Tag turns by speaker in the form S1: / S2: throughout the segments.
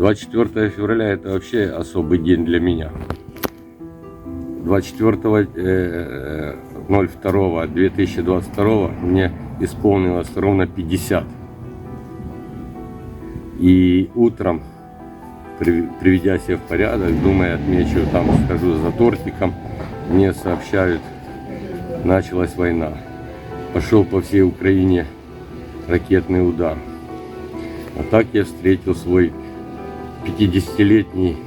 S1: 24 февраля это вообще особый день для меня. 24 э, 02 2022 мне исполнилось ровно 50. И утром, при- приведя себя в порядок, думая, отмечу, там схожу за тортиком, мне сообщают, началась война. Пошел по всей Украине ракетный удар. А так я встретил свой 50-летний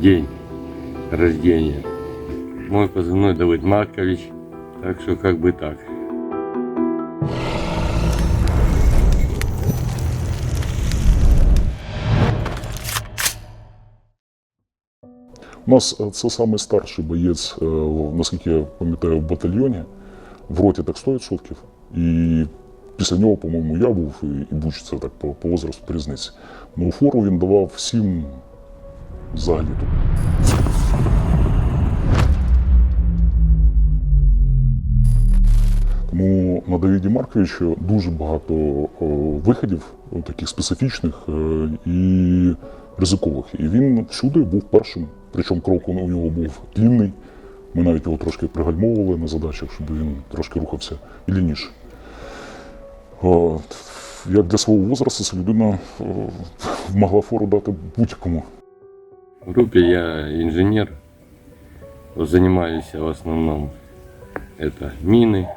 S1: день рождения. Мой позывной Давид Маркович, так что как бы так.
S2: У нас е, це самий старший боєць, е, в- наскільки я пам'ятаю, в батальйоні. В роті так 100%. І після нього, по-моєму, я був і, і Буч, це так по, по возрасту різниці. Ну, фору він давав всім взагалі. Тому на Давіді Марковичу дуже багато о, виходів, о, таких специфічних е, і ризикових. І він всюди був першим. Причому крок у нього був длінний. Ми навіть його трошки пригальмовували на задачах, щоб він трошки рухався вільніше. О, Як для свого возрасту, ця людина о, могла фору дати будь-кому.
S1: В группе я инженер, занимаюсь в основном это мины,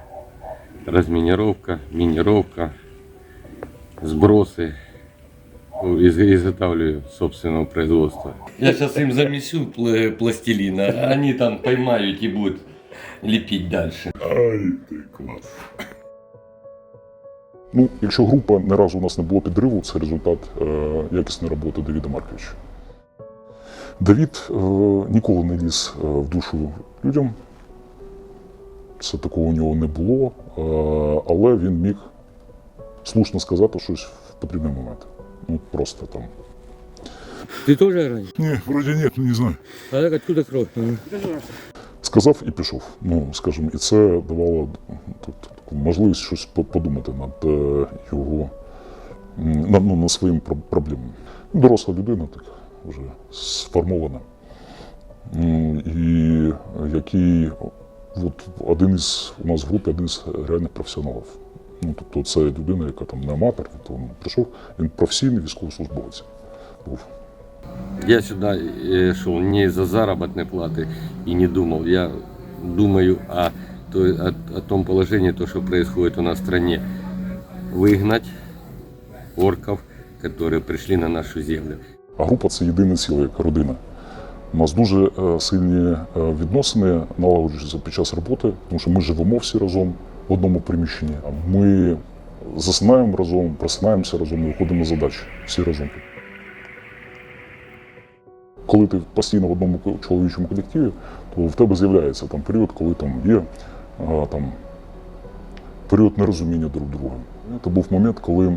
S1: разминировка, минировка, сбросы, Ну, из- изготавливаю собственного производства. Я сейчас им замесю пл- пластилина, а они там поймают и будут лепить дальше.
S2: Ай, ти клас. Ну, якщо група не разу у нас не було підриву, це результат е, якісної роботи Давіда Марковича. Давід е, ніколи не ліз е, в душу людям. Це такого у нього не було, е, але він міг слушно сказати щось в потрібний момент. Ну, просто там.
S3: Ты тоже ранен?
S2: Ні, вроді ні, ну не знаю.
S3: А так откуда кровь?
S2: Сказав і пішов. Ну, скажімо, і це давало таку можливість щось подумати над е, його м, над, ну, над своїми про- проблемами. Ну, Доросла людина, так вже сформована. І який от один із у нас в групі один із реальних професіоналів. Ну, тобто це людина, яка там не аматор, тобто він прийшов, він професійний військовослужбовець був.
S1: Я сюда э, шел не из-за заработной платы и не думал. Я думаю о, той- о, о том положении, то, что происходит у нас в стране. Выгнать орков, которые пришли на нашу землю.
S2: А група це єдине ціле, як родина. У нас дуже е, сильні е, відносини налагоджуються під час роботи, тому що ми живемо всі разом в одному приміщенні. А Ми засинаємо разом, просинаємося разом, і виходимо на задачі всі разом. Коли ти постійно в одному чоловічому колективі, то в тебе з'являється там період, коли там є там, період нерозуміння друг друга. Це був момент, коли е,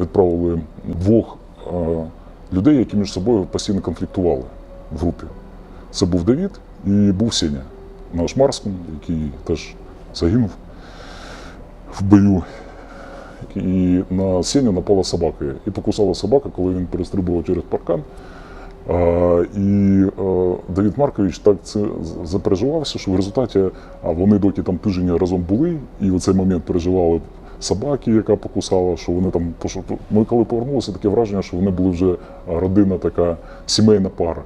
S2: відправили двох е, людей, які між собою постійно конфліктували в групі. Це був Давід і був Сеня, наш Марскун, який теж загинув в бою. І на Сеню напала собака. І покусала собака, коли він перестрибував через паркан. І е, Давід Маркович так це запереживався, що в результаті вони доки там тиждень разом були, і в цей момент переживали собаки, яка покусала, що вони там Ми коли повернулися, таке враження, що вони були вже родина, така сімейна пара.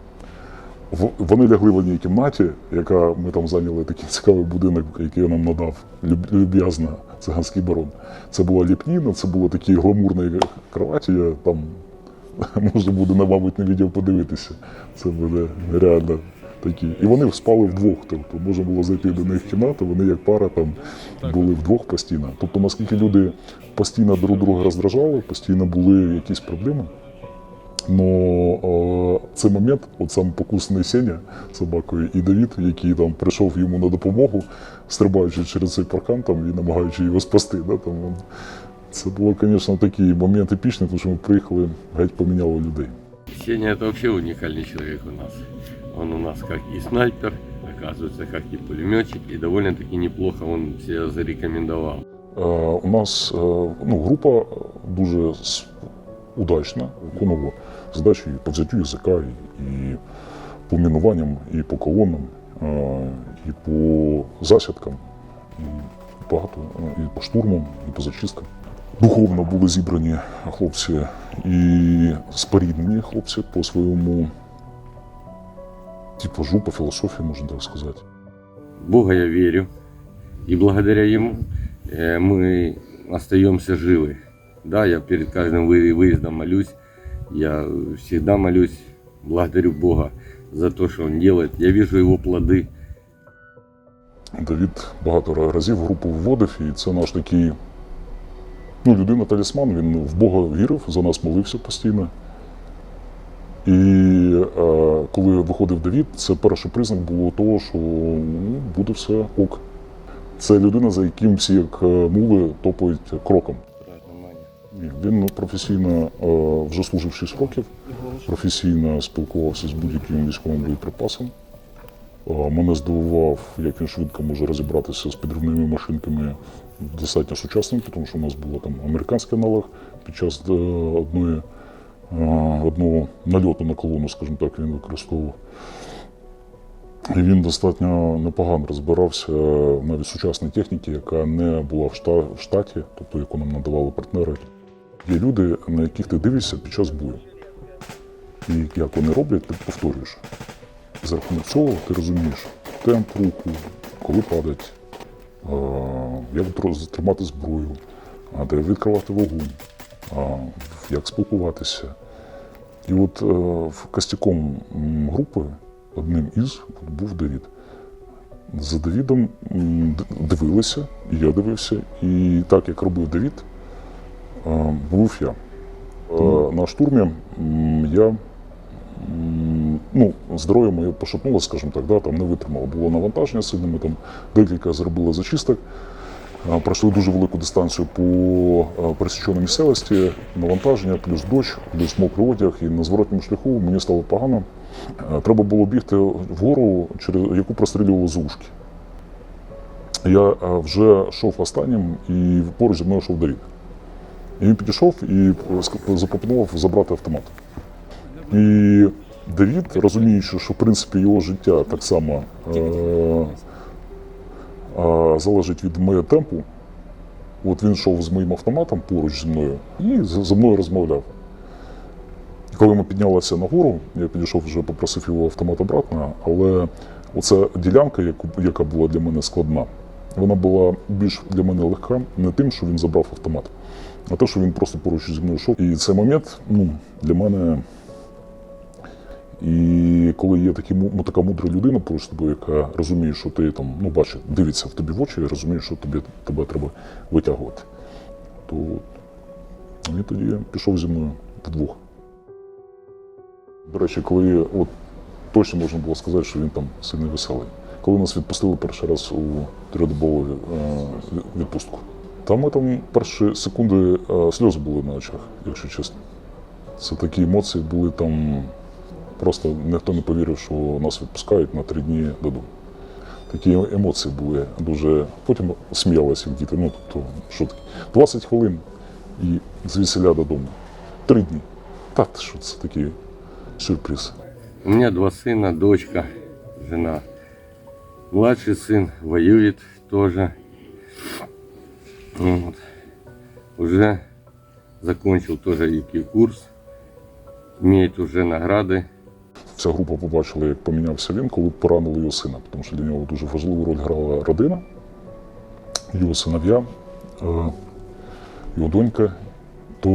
S2: Вони лягли в одній кімнаті, яка ми там зайняли такий цікавий будинок, який нам надав люб- люб'язно циганський барон. Це була ліпніна, це було такі гламурні кроваті. Я там можна буде, на, мабуть, на відео подивитися. Це буде реально такі. І вони спали вдвох. Тобто можна було зайти до них в кімнату, вони як пара там були вдвох постійно. Тобто, наскільки люди постійно друг друга роздражали, постійно були якісь проблеми. Но е, цей момент, от сам покусаний Сеня собакою, і Давід, який там прийшов йому на допомогу, стрибаючи через цей паркан там, і намагаючи його спасти. Да, там. Це було, звісно, такий момент епічний, тому що ми приїхали, геть поміняло людей.
S1: Сеня это вообще уникальный человек у нас. Он у нас как и снайпер, оказывается, как и пулеметчик, и довольно-таки неплохо он себя зарекомендовал.
S2: Е, у нас е, ну, група дуже с- удачно виконував задачі і по взяттю язика, і, і по мінуванням, і по колонам, е, і по засідкам, і багато, е, і по штурмам, і по зачисткам. Духовно були зібрані хлопці і споріднені хлопці по своєму типажу, по філософії, можна так сказати.
S1: В Бога я верю. И благодаря Ему э, мы остаемся живы. Да, я перед каждым вы- выездом молюсь. Я всегда молюсь, благодарю Бога за то, что Он делает. Я вижу Его плоды.
S2: Давід багато разів групу вводив, і це наш такий ну, людина талісман. Він в Бога вірив, за нас молився постійно. І е, коли виходив Давід, це перший признак було того, що ну, буде все ок. Це людина, за яким всі як е, мули топають кроком. Ні, Він професійно е, вже служив 6 років, професійно спілкувався з будь-яким військовим боєприпасом. Е, Мене здивував, як він швидко може розібратися з підривними машинками достатньо сучасними, тому що у нас було там американський аналог під час е, одної, е, одного нальоту на колону, скажімо так, він використовував. І він достатньо непогано розбирався навіть в сучасній техніці, яка не була в штаті, тобто яку нам надавали партнери. Є люди, на яких ти дивишся під час бою. І як вони роблять, ти повторюєш. За рахунок цього ти розумієш темп руху, коли падать, як тримати зброю, де відкривати вогонь, як спілкуватися. І от е, костяком групи одним із був Давід. За Давідом дивилися, і я дивився, і так як робив Давід, е, був я. Е, На штурмі я ну, здоров'я моє пошатнулося, скажімо так, да, там не витримало. Було навантаження сильне, ми там декілька зробили зачисток. Пройшли дуже велику дистанцію по пересіченій місцевості, навантаження, плюс дощ, плюс мокрий одяг, і на зворотньому шляху мені стало погано. Треба було бігти вгору, через яку прострілювали з ушки. Я вже йшов останнім, і поруч зі мною йшов Давід. І він підійшов і запропонував забрати автомат. І Давід, розуміючи, що в принципі його життя так само е, е, залежить від моєї темпу, от він йшов з моїм автоматом поруч зі мною і зі мною розмовляв. І коли ми піднялися нагору, я підійшов вже попросив його автомат обратно, але оця ділянка, яка була для мене складна, вона була більш для мене легка не тим, що він забрав автомат, а те, що він просто поруч зі мною йшов. І цей момент ну, для мене. І коли є такі, така мудра людина поруч тобою, яка розуміє, що ти там, ну бачить, дивиться в тобі в очі і розуміє, що тобі, тебе треба витягувати, то він тоді пішов зі мною вдвох. До речі, коли от точно можна було сказати, що він там сильно веселий. Коли нас відпустили перший раз у трьохдобову е, відпустку, там ми там перші секунди е, сльози були на очах, якщо чесно. Це такі емоції були там. Просто ніхто не повірив, що нас відпускають на три дні додому. Такі емоції були дуже. Потім сміялися як діти. Ну, тобто, що таке? 20 хвилин і звідсіля додому. Три дні. Та ти що це такий сюрприз.
S1: У меня два сына, дочка, жена. Младший сын воюет тоже. Вот. Уже закончил тоже ИК курс. Имеет уже награды.
S2: Вся група побачила, як помінявся він, коли поранили його сина, тому що для нього дуже важливу роль грала родина, його синов'я, е, його донька. То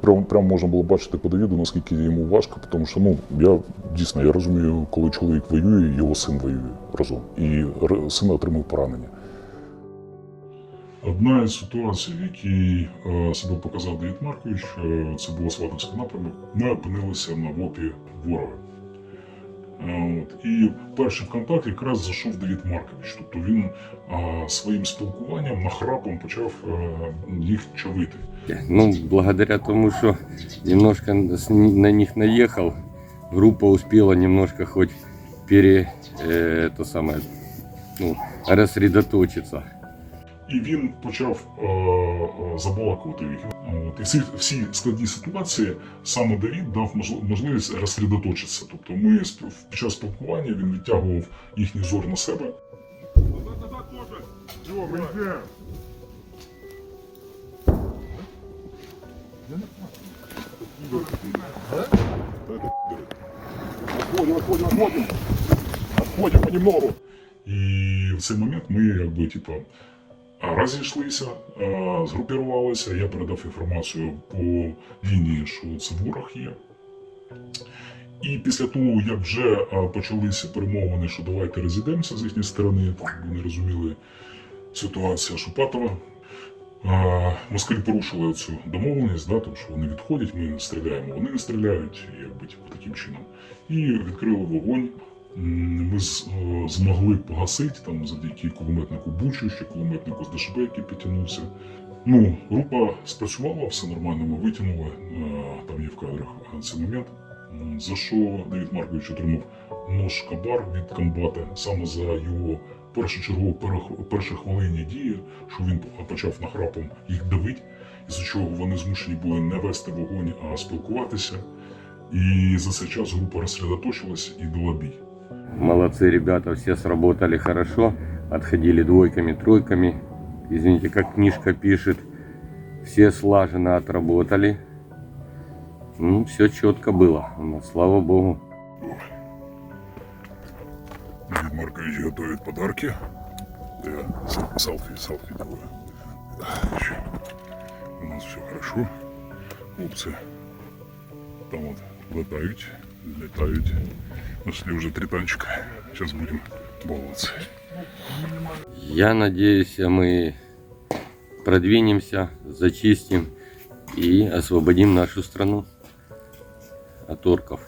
S2: прямо, прямо можна було бачити по Давіду, наскільки йому важко, тому що ну я дійсно я розумію, коли чоловік воює, його син воює разом, і син отримав поранення. Одна із ситуацій, в якій е, себе показав Давід Маркович, е, це було Сватовський напрямок. Ми опинилися на ВОПі ворога. Е, От. І перший в контакт якраз зайшов Давід Маркович. Тобто він е, своїм спілкуванням нахрапом почав е, їх чавити.
S1: Ну, благодаря тому, что немножко с ни- на них наехал, группа успела немножко хоть пере, э, то самое, ну, рассредоточиться.
S2: І він почав е, е, забалакувати їх. От. І всі, всі складні ситуації саме Давід дав можливість розсередоточитися. Тобто ми під час спілкування він відтягував їхній зор на себе. Отходим, отходим, отходим. Отходим понемногу. І в цей момент ми якби типу, розійшлися, згрупірувалися. Я передав інформацію по лінії, що це ворог є. І після того, як вже почалися перемовини, що давайте розійдемося з їхньої сторони, вони розуміли ситуацію Шупатова. А, Москалі порушили цю домовленість, да, тому що вони відходять, ми не стріляємо, вони не стріляють, якби типу, таким чином. І відкрили вогонь. Ми змогли погасити там завдяки кулеметнику Бучу, ще кулеметнику з ДШБ, який підтягнувся. Ну, група спрацювала, все нормально, ми витягнули. Е, Там є в кадрах е, цей момент. За що Давід Маркович отримав нож кабар від комбата саме за його першочергову перех- перші хвилині дії, що він почав нахрапом їх давити, із-за чого вони змушені були не вести вогонь, а спілкуватися. І за цей час група розсередоточилась і дала бій.
S1: Молодцы ребята, все сработали хорошо, отходили двойками, тройками. Извините, как книжка пишет, все слаженно отработали. Ну, все четко было, у слава богу.
S2: Давид Маркович готовит подарки. Да, с- селфи, селфи делаю. У нас все хорошо. Хлопцы там вот летают, летают. Нашли уже три танчика. Сейчас будем баловаться.
S1: Я надеюсь, мы продвинемся, зачистим и освободим нашу страну от орков.